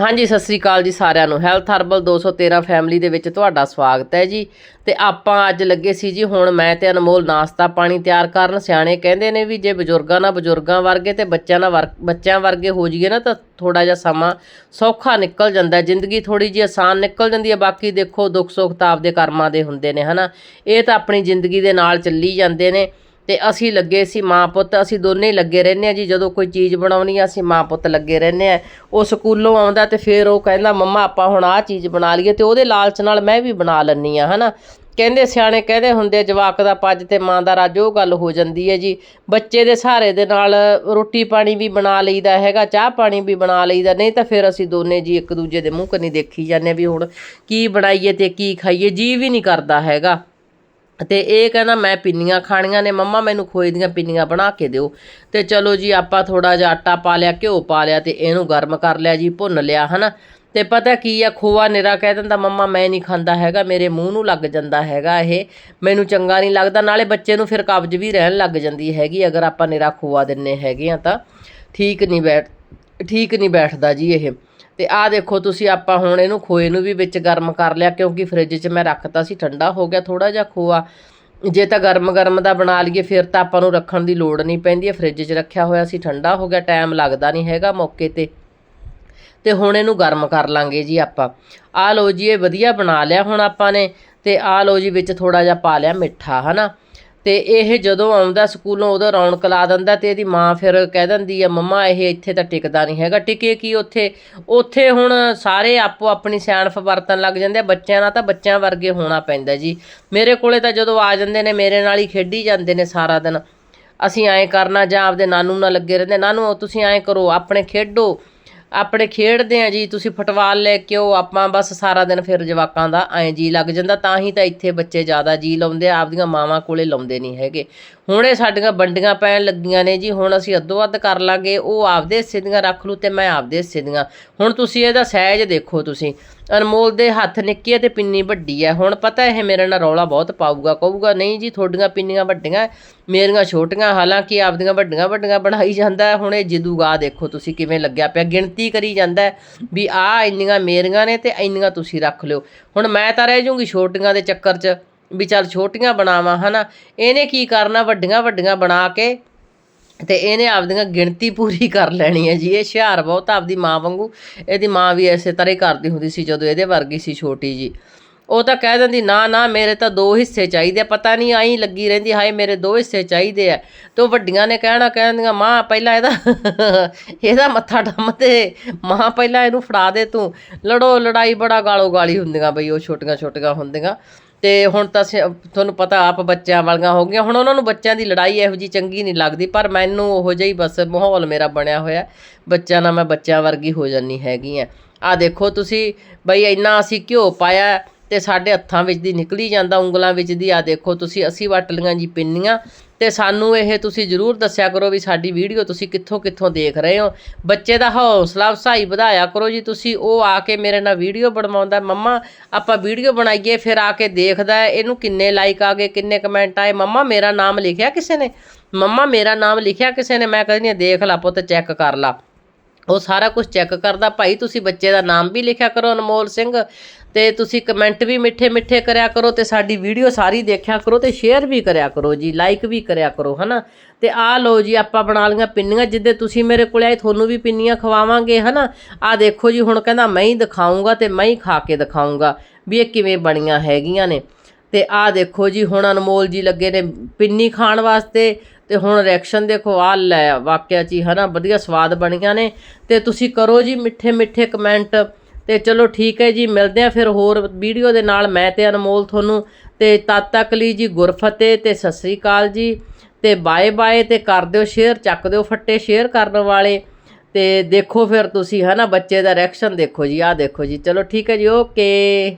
ਹਾਂਜੀ, ਸਤਿ ਸ੍ਰੀ ਅਕਾਲ ਜੀ ਸਾਰਿਆਂ ਨੂੰ। ਹੈਲਥ ਹਰਬਲ 213 ਫੈਮਿਲੀ ਦੇ ਵਿੱਚ ਤੁਹਾਡਾ ਸਵਾਗਤ ਹੈ ਜੀ। ਤੇ ਆਪਾਂ ਅੱਜ ਲੱਗੇ ਸੀ ਜੀ, ਹੁਣ ਮੈਂ ਤੇ ਅਨਮੋਲ ਨਾਸ਼ਤਾ ਪਾਣੀ ਤਿਆਰ ਕਰਨ। ਸਿਆਣੇ ਕਹਿੰਦੇ ਨੇ ਵੀ ਜੇ ਬਜ਼ੁਰਗਾਂ ਨਾਲ ਬਜ਼ੁਰਗਾਂ ਵਰਗੇ ਤੇ ਬੱਚਿਆਂ ਨਾਲ ਵਰ- ਬੱਚਿਆਂ ਵਰਗੇ ਹੋ ਜਾਈਏ ਨਾ ਤਾਂ ਥੋੜਾ ਜਿਹਾ ਸਮਾਂ ਸੌਖਾ ਨਿਕਲ ਜਾਂਦਾ ਜ਼ਿੰਦਗੀ ਥੋੜੀ ਜਿਹੀ ਆਸਾਨ ਨਿਕਲ ਜਾਂਦੀ ਹੈ। ਬਾਕੀ ਦੇਖੋ ਦੁੱਖ ਸੁੱਖ ਤਾਂ ਆਪਦੇ ਕਰਮਾਂ ਦੇ ਹੁੰਦੇ ਨੇ, ਹਨਾ। ਇਹ ਤਾਂ ਆਪਣੀ ਜ਼ਿੰਦਗੀ ਦੇ ਨਾਲ ਚੱਲੀ ਜਾਂਦੇ ਨੇ। ਤੇ ਅਸੀਂ ਲੱਗੇ ਸੀ ਮਾਂ ਪੁੱਤ, ਅਸੀਂ ਦੋਨੇ ਹੀ ਲੱਗੇ ਰਹਿੰਦੇ ਆ ਜੀ। ਜਦੋਂ ਕੋਈ ਚੀਜ਼ ਬਣਾਉਣੀ ਆ, ਅਸੀਂ ਮਾਂ ਪੁੱਤ ਲੱਗੇ ਰਹਿੰਦੇ ਆ ਉਹ ਸਕੂਲੋਂ ਆਉਂਦਾ ਤੇ ਫਿਰ ਉਹ ਕਹਿੰਦਾ, ਮੰਮਾ, ਆਪਾਂ ਹੁਣ ਆਹ ਚੀਜ਼ ਬਣਾ ਲਈਏ। ਤੇ ਉਹਦੇ ਲਾਲਚ ਨਾਲ ਮੈਂ ਵੀ ਬਣਾ ਲੈਂਦੀ ਆ ਹਨਾ। ਕਹਿੰਦੇ ਸਿਆਣੇ ਕਹਿੰਦੇ ਹੁੰਦੇ ਜਵਾਕ ਦਾ ਪੱਜ ਤੇ ਮਾਂ ਦਾ ਰੱਜ, ਉਹ ਗੱਲ ਹੋ ਜਾਂਦੀ ਹੈ ਜੀ। ਬੱਚੇ ਦੇ ਸਹਾਰੇ ਦੇ ਨਾਲ ਰੋਟੀ ਪਾਣੀ ਵੀ ਬਣਾ ਲਈਦਾ ਹੈਗਾ, ਚਾਹ ਪਾਣੀ ਵੀ ਬਣਾ ਲਈਦਾ। ਨਹੀਂ ਤਾਂ ਫਿਰ ਅਸੀਂ ਦੋਨੇ ਜੀ ਇੱਕ ਦੂਜੇ ਦੇ ਮੂੰਹ ਕੰਨੀ ਦੇਖੀ ਜਾਂਦੇ ਆ ਵੀ ਹੁਣ ਕੀ ਬਣਾਈਏ ਤੇ ਕੀ ਖਾਈਏ ਜੀ ਵੀ ਨਹੀਂ ਕਰਦਾ ਹੈਗਾ। ਅਤੇ ਇਹ ਕਹਿੰਦਾ, ਮੈਂ ਪਿੰਨੀਆਂ ਖਾਣੀਆਂ ਨੇ, ਮੰਮਾ ਮੈਨੂੰ ਖੋਏ ਦੀਆਂ ਪਿੰਨੀਆਂ ਬਣਾ ਕੇ ਦਿਓ। ਤੇ ਚਲੋ ਜੀ, ਆਪਾਂ ਥੋੜਾ ਜਿਹਾ ਆਟਾ ਪਾ ਲਿਆ, ਘਿਓ ਪਾ ਲਿਆ ਤੇ ਇਹਨੂੰ ਗਰਮ ਕਰ ਲਿਆ ਜੀ, ਭੁੰਨ ਲਿਆ, ਹਨਾ? ਤੇ ਪਤਾ ਕੀ ਆ, ਖੋਆ ਨਿਰਾ ਕਹਿ ਦਿੰਦਾ, ਮੰਮਾ, ਮੈਂ ਨਹੀਂ ਖਾਂਦਾ ਹੈਗਾ, ਮੇਰੇ ਮੂੰਹ ਨੂੰ ਲੱਗ ਜਾਂਦਾ ਹੈਗਾ ਇਹ। ਮੈਨੂੰ ਚੰਗਾ ਨਹੀਂ ਲੱਗਦਾ। ਨਾਲੇ ਬੱਚੇ ਨੂੰ ਫਿਰ ਕਬਜ਼ ਵੀ ਰਹਿਣ ਲੱਗ ਜਾਂਦੀ ਹੈਗੀ, ਅਗਰ ਆਪਾਂ ਨਿਰਾ ਖੋਆ ਦਿੰਨੇ ਹੈਗੇ ਆ ਤਾਂ। ਠੀਕ ਨਹੀਂ ਬੈਠ ਠੀਕ ਨਹੀਂ ਬੈਠਦਾ ਜੀ ਇਹ। ਤੇ ਆਹ ਦੇਖੋ ਤੁਸੀਂ ਆਪਾਂ ਹੁਣ ਇਹਨੂੰ ਖੋਏ ਨੂੰ ਵੀ ਵਿੱਚ ਗਰਮ ਕਰ ਲਿਆ, ਕਿਉਂਕਿ ਫ੍ਰਿਜ 'ਚ ਮੈਂ ਰੱਖਤਾ ਸੀ, ਠੰਡਾ ਹੋ ਗਿਆ ਥੋੜਾ ਜਿਹਾ ਖੋਆ। ਜੇ ਤਾਂ ਗਰਮ ਗਰਮ ਦਾ ਬਣਾ ਲਈਏ, ਫਿਰ ਤਾਂ ਆਪਾਂ ਨੂੰ ਰੱਖਣ ਦੀ ਲੋੜ ਨਹੀਂ ਪੈਂਦੀ ਹੈ ਫ੍ਰਿਜ 'ਚ ਰੱਖਿਆ ਹੋਇਆ ਸੀ, ਠੰਡਾ ਹੋ ਗਿਆ ਟਾਈਮ ਲੱਗਦਾ ਨਹੀਂ ਹੈਗਾ ਮੌਕੇ ਤੇ। ਤੇ ਹੁਣ ਇਹਨੂੰ ਗਰਮ ਕਰ ਲਾਂਗੇ ਜੀ ਆਪਾਂ। ਆਹ ਲਓ ਜੀ, ਇਹ ਵਧੀਆ ਬਣਾ ਲਿਆ ਹੁਣ ਆਪਾਂ ਨੇ, ਤੇ ਆਹ ਲਓ ਜੀ ਵਿੱਚ ਥੋੜਾ ਜਿਹਾ ਪਾ ਲਿਆ ਮਿੱਠਾ, ਹਨਾ? ਤੇ ਇਹ ਜਦੋਂ ਆਉਂਦਾ ਸਕੂਲੋਂ, ਉਦੋਂ ਰੌਣਕ ਲਾ ਦਿੰਦਾ ਤੇ ਇਹਦੀ ਮਾਂ ਫਿਰ ਕਹਿ ਦਿੰਦੀ ਆ, ਮੰਮਾ, ਇਹ ਇੱਥੇ ਤਾਂ ਟਿਕਦਾ ਨਹੀਂ ਹੈਗਾ। ਟਿਕੇ ਕੀ ਉੱਥੇ? ਉੱਥੇ ਹੁਣ ਸਾਰੇ ਆਪੋ ਆਪਣੀ ਸਿਆਣਪ ਵਰਤਣ ਲੱਗ ਜਾਂਦੇ ਆ। ਬੱਚਿਆਂ ਨਾਲ ਤਾਂ ਬੱਚਿਆਂ ਵਰਗੇ ਹੋਣਾ ਪੈਂਦਾ ਜੀ। ਮੇਰੇ ਕੋਲੇ ਤਾਂ ਜਦੋਂ ਆ ਜਾਂਦੇ ਨੇ, ਮੇਰੇ ਨਾਲ ਹੀ ਖੇਡੀ ਜਾਂਦੇ ਨੇ ਸਾਰਾ ਦਿਨ। ਅਸੀਂ ਐਂ ਕਰਨਾ ਜਾਂ ਆਪਦੇ ਨਾਨੂ ਨਾਲ ਲੱਗੇ ਰਹਿੰਦੇ। ਨਾਨੂ, ਤੁਸੀਂ ਐਂ ਕਰੋ, ਆਪਣੇ ਖੇਡੋ। ਆਪਣੇ ਖੇਡਦੇ ਆ ਜੀ, ਤੁਸੀਂ ਫੁੱਟਬਾਲ ਲੈ ਕੇ ਆਓ, ਆਪਾਂ ਬਸ ਸਾਰਾ ਦਿਨ ਫਿਰ ਜਵਾਕਾਂ ਦਾ ਐਂ ਜੀ ਲੱਗ ਜਾਂਦਾ, ਤਾਂ ਹੀ ਤਾਂ ਇੱਥੇ ਬੱਚੇ ਜ਼ਿਆਦਾ ਜੀ ਲਾਉਂਦੇ ਆ ਆਪਦੀਆਂ ਮਾਵਾਂ ਕੋਲੇ ਲਾਉਂਦੇ ਨਹੀਂ ਹੈਗੇ। ਹੁਣ ਇਹ ਸਾਡੀਆਂ ਵੰਡੀਆਂ ਪੈਣ ਲੱਗੀਆਂ ਨੇ ਜੀ, ਹੁਣ ਅਸੀਂ ਅੱਧੋ ਅੱਧ ਕਰ ਲਾਂਗੇ, ਉਹ ਆਪਦੇ ਹਿੱਸੇ ਦੀਆਂ ਰੱਖ ਲੂ ਤੇ ਮੈਂ ਆਪਦੇ ਹਿੱਸੇ ਦੀਆਂ। ਹੁਣ ਤੁਸੀਂ ਇਹਦਾ ਸਹਿਜ ਦੇਖੋ ਤੁਸੀਂ ਅਨਮੋਲ ਦੇ ਹੱਥ ਨਿੱਕੀ ਹੈ ਤੇ ਪਿੰਨੀ ਵੱਡੀ ਹੈ ਹੁਣ ਪਤਾ ਇਹ ਮੇਰੇ ਨਾਲ ਰੌਲਾ ਬਹੁਤ ਪਾਊਗਾ, ਕਹੂਗਾ, ਨਹੀਂ ਜੀ, ਤੁਹਾਡੀਆਂ ਪਿੰਨੀਆਂ ਵੱਡੀਆਂ, ਮੇਰੀਆਂ ਛੋਟੀਆਂ, ਹਾਲਾਂਕਿ ਆਪਦੀਆਂ ਵੱਡੀਆਂ ਵੱਡੀਆਂ ਬਣਾਈ ਜਾਂਦਾ ਹੁਣ ਇਹ ਜਿੱਦੂਗਾ ਦੇਖੋ ਤੁਸੀਂ ਕਿਵੇਂ ਲੱਗਿਆ ਪਿਆ। ਗਿਣਤੀ ਕਰੀ ਜਾਂਦਾ ਵੀ ਆ ਇੰਨੀਆਂ ਮੇਰੀਆਂ ਨੇ ਤੇ ਇੰਨੀਆਂ ਤੁਸੀਂ ਰੱਖ ਲਿਓ। ਹੁਣ ਮੈਂ ਤਾਂ ਰਹਿ ਜੂੰਗੀ ਛੋਟੀਆਂ ਦੇ ਚੱਕਰ 'ਚ ਵੀ ਚੱਲ ਛੋਟੀਆਂ ਬਣਾਵਾਂ, ਹਨਾ। ਇਹਨੇ ਕੀ ਕਰਨਾ? ਵੱਡੀਆਂ ਵੱਡੀਆਂ ਬਣਾ ਕੇ ਤੇ ਇਹਨੇ ਆਪਦੀਆਂ ਗਿਣਤੀ ਪੂਰੀ ਕਰ ਲੈਣੀ ਹੈ ਜੀ। ਇਹ ਹੁਸ਼ਿਆਰ ਬਹੁਤ ਆਪਦੀ ਮਾਂ ਵਾਂਗੂ। ਇਹਦੀ ਮਾਂ ਵੀ ਐਸੇ ਤਰ੍ਹਾਂ ਹੀ ਕਰਦੀ ਹੁੰਦੀ ਸੀ ਜਦੋਂ ਇਹਦੇ ਵਰਗੀ ਸੀ ਛੋਟੀ ਜੀ। ਉਹ ਤਾਂ ਕਹਿ ਦਿੰਦੀ, ਨਾ ਨਾ, ਮੇਰੇ ਤਾਂ ਦੋ ਹਿੱਸੇ ਚਾਹੀਦੇ ਆ। ਪਤਾ ਨਹੀਂ ਆਈ ਲੱਗੀ ਰਹਿੰਦੀ, ਹਾਏ, ਮੇਰੇ ਦੋ ਹਿੱਸੇ ਚਾਹੀਦੇ ਆ। ਤੇ ਉਹ ਵੱਡੀਆਂ ਨੇ ਕਹਿਣਾ ਕਹਿੰਦੀਆਂ ਮਾਂ, ਪਹਿਲਾਂ ਇਹਦਾ ਇਹਦਾ ਮੱਥਾ ਡੰਮ ਤੇ ਮਾਂ, ਪਹਿਲਾਂ ਇਹਨੂੰ ਫੜਾ ਦੇ ਤੂੰ। ਲੜੋ, ਲੜਾਈ ਬੜਾ ਗਾਲੋ ਗਾਲੀ ਹੁੰਦੀਆਂ ਬਈ, ਉਹ ਛੋਟੀਆਂ ਛੋਟੀਆਂ ਹੁੰਦੀਆਂ। ਅਤੇ ਹੁਣ ਤਾਂ ਸ- ਤੁਹਾਨੂੰ ਪਤਾ ਆਪ ਬੱਚਿਆਂ ਵਾਲੀਆਂ ਹੋ ਗਈਆਂ। ਹੁਣ ਉਹਨਾਂ ਨੂੰ ਬੱਚਿਆਂ ਦੀ ਲੜਾਈ ਇਹੋ ਜਿਹੀ ਚੰਗੀ ਨਹੀਂ ਲੱਗਦੀ, ਪਰ ਮੈਨੂੰ ਉਹੋ ਜਿਹਾ ਹੀ ਬਸ ਮਾਹੌਲ ਮੇਰਾ ਬਣਿਆ ਹੋਇਆ। ਬੱਚਿਆਂ ਨਾਲ ਮੈਂ ਬੱਚਿਆਂ ਵਰਗੀ ਹੋ ਜਾਂਦੀ ਹੈਗੀ ਆ। ਆਹ ਦੇਖੋ ਤੁਸੀਂ, ਬਈ ਇੰਨਾ ਅਸੀਂ ਘਿਓ ਪਾਇਆ ਅਤੇ ਸਾਡੇ ਹੱਥਾਂ ਵਿੱਚ ਦੀ ਨਿਕਲੀ ਜਾਂਦਾ, ਉਂਗਲਾਂ ਵਿੱਚ ਦੀ। ਆਹ ਦੇਖੋ ਤੁਸੀਂ, ਅਸੀਂ ਵੱਟ ਲੀਆਂ ਜੀ ਪਿੰਨੀਆਂ। ਤੇ ਸਾਨੂੰ ਇਹ ਤੁਸੀਂ ਜਰੂਰ ਦੱਸਿਆ ਕਰੋ ਵੀ ਸਾਡੀ ਵੀਡੀਓ ਤੁਸੀਂ ਕਿੱਥੋਂ ਕਿੱਥੋਂ ਦੇਖ ਰਹੇ ਹੋ। ਬੱਚੇ ਦਾ ਹੌਸਲਾ ਅਫਸਾਈ ਵਧਾਇਆ ਕਰੋ ਜੀ ਤੁਸੀਂ, ਉਹ ਆ ਕੇ ਮੇਰੇ ਨਾਲ ਵੀਡੀਓ ਬਣਵਾਉਂਦਾ ਮੰਮਾ, ਆਪਾਂ ਵੀਡੀਓ ਬਣਾਈਏ, ਫਿਰ ਆ ਕੇ ਦੇਖਦਾ ਇਹਨੂੰ ਕਿੰਨੇ ਲਾਈਕ ਆ ਗਏ, ਕਿੰਨੇ ਕਮੈਂਟ ਆਏ? ਮੰਮਾ, ਮੇਰਾ ਨਾਮ ਲਿਖਿਆ ਕਿਸੇ ਨੇ? ਮੰਮਾ, ਮੇਰਾ ਨਾਮ ਲਿਖਿਆ ਕਿਸੇ ਨੇ? ਮੈਂ ਕਹਿੰਦੀ ਹਾਂ, ਦੇਖ ਲਾ ਪੁੱਤ ਚੈੱਕ ਕਰ ਲਾ। ਉਹ ਸਾਰਾ ਕੁਝ ਚੈੱਕ ਕਰਦਾ। ਭਾਈ, ਤੁਸੀਂ ਬੱਚੇ ਦਾ ਨਾਮ ਵੀ ਲਿਖਿਆ ਕਰੋ, ਅਨਮੋਲ ਸਿੰਘ। ਤੇ ਤੁਸੀਂ ਕਮੈਂਟ ਵੀ ਮਿੱਠੇ ਮਿੱਠੇ ਕਰਿਆ ਕਰੋ ਤੇ ਸਾਡੀ ਵੀਡੀਓ ਸਾਰੀ ਦੇਖਿਆ ਕਰੋ ਤੇ ਸ਼ੇਅਰ ਵੀ ਕਰਿਆ ਕਰੋ ਜੀ ਲਾਈਕ ਵੀ ਕਰਿਆ ਕਰੋ, ਹਨਾ? ਤੇ ਆਹ ਲਓ ਜੀ, ਆਪਾਂ ਬਣਾ ਲਈਆਂ ਪਿੰਨੀਆਂ, ਜਿੱਦੇ ਤੁਸੀਂ ਮੇਰੇ ਕੋਲ ਆਏ ਤੁਹਾਨੂੰ ਵੀ ਪਿੰਨੀਆਂ ਖਵਾਵਾਂਗੇ, ਹਨਾ? ਆਹ ਦੇਖੋ ਜੀ, ਹੁਣ ਕਹਿੰਦਾ ਮੈਂ ਹੀ ਦਿਖਾਉਂਗਾ ਤੇ ਮੈਂ ਹੀ ਖਾ ਕੇ ਦਿਖਾਉਂਗਾ ਵੀ ਇਹ ਕਿਵੇਂ ਬਣੀਆਂ ਹੈਗੀਆਂ ਨੇ। ਤੇ ਆਹ ਦੇਖੋ ਜੀ, ਹੁਣ ਅਨਮੋਲ ਜੀ ਲੱਗੇ ਨੇ ਪਿੰਨੀ ਖਾਣ ਵਾਸਤੇ ਤੇ ਹੁਣ ਰਿਐਕਸ਼ਨ ਦੇਖੋ ਆ ਲੈ ਵਾਕਿਆ ਜੀ ਹੀ ਹਨਾ? ਵਧੀਆ ਸਵਾਦ ਬਣੀਆਂ ਨੇ। ਤੇ ਤੁਸੀਂ ਕਰੋ ਜੀ ਮਿੱਠੇ ਮਿੱਠੇ ਕਮੈਂਟ। ਤੇ ਚਲੋ ਠੀਕ ਹੈ ਜੀ, ਮਿਲਦੇ ਆ ਫਿਰ ਹੋਰ ਵੀਡੀਓ ਦੇ ਨਾਲ। ਮੈਂ ਤੇ ਅਨਮੋਲ ਤੁਹਾਨੂੰ। ਤੇ ਤਦ ਤੱਕ ਲਈ ਜੀ ਗੁਰਫਤਿਹ ਤੇ ਸਤਿ ਸ੍ਰੀ ਅਕਾਲ ਜੀ। ਤੇ ਬਾਏ ਬਾਏ ਤੇ ਕਰ ਦਿਓ ਸ਼ੇਅਰ, ਚੱਕ ਦਿਓ ਫੱਟੇ ਸ਼ੇਅਰ ਕਰਨ ਵਾਲੇ। ਤੇ ਦੇਖੋ ਫਿਰ ਤੁਸੀਂ, ਹਨਾ, ਬੱਚੇ ਦਾ ਰਿਐਕਸ਼ਨ ਦੇਖੋ ਜੀ, ਆਹ ਦੇਖੋ ਜੀ। ਚਲੋ ਠੀਕ ਹੈ ਜੀ ਓਕੇ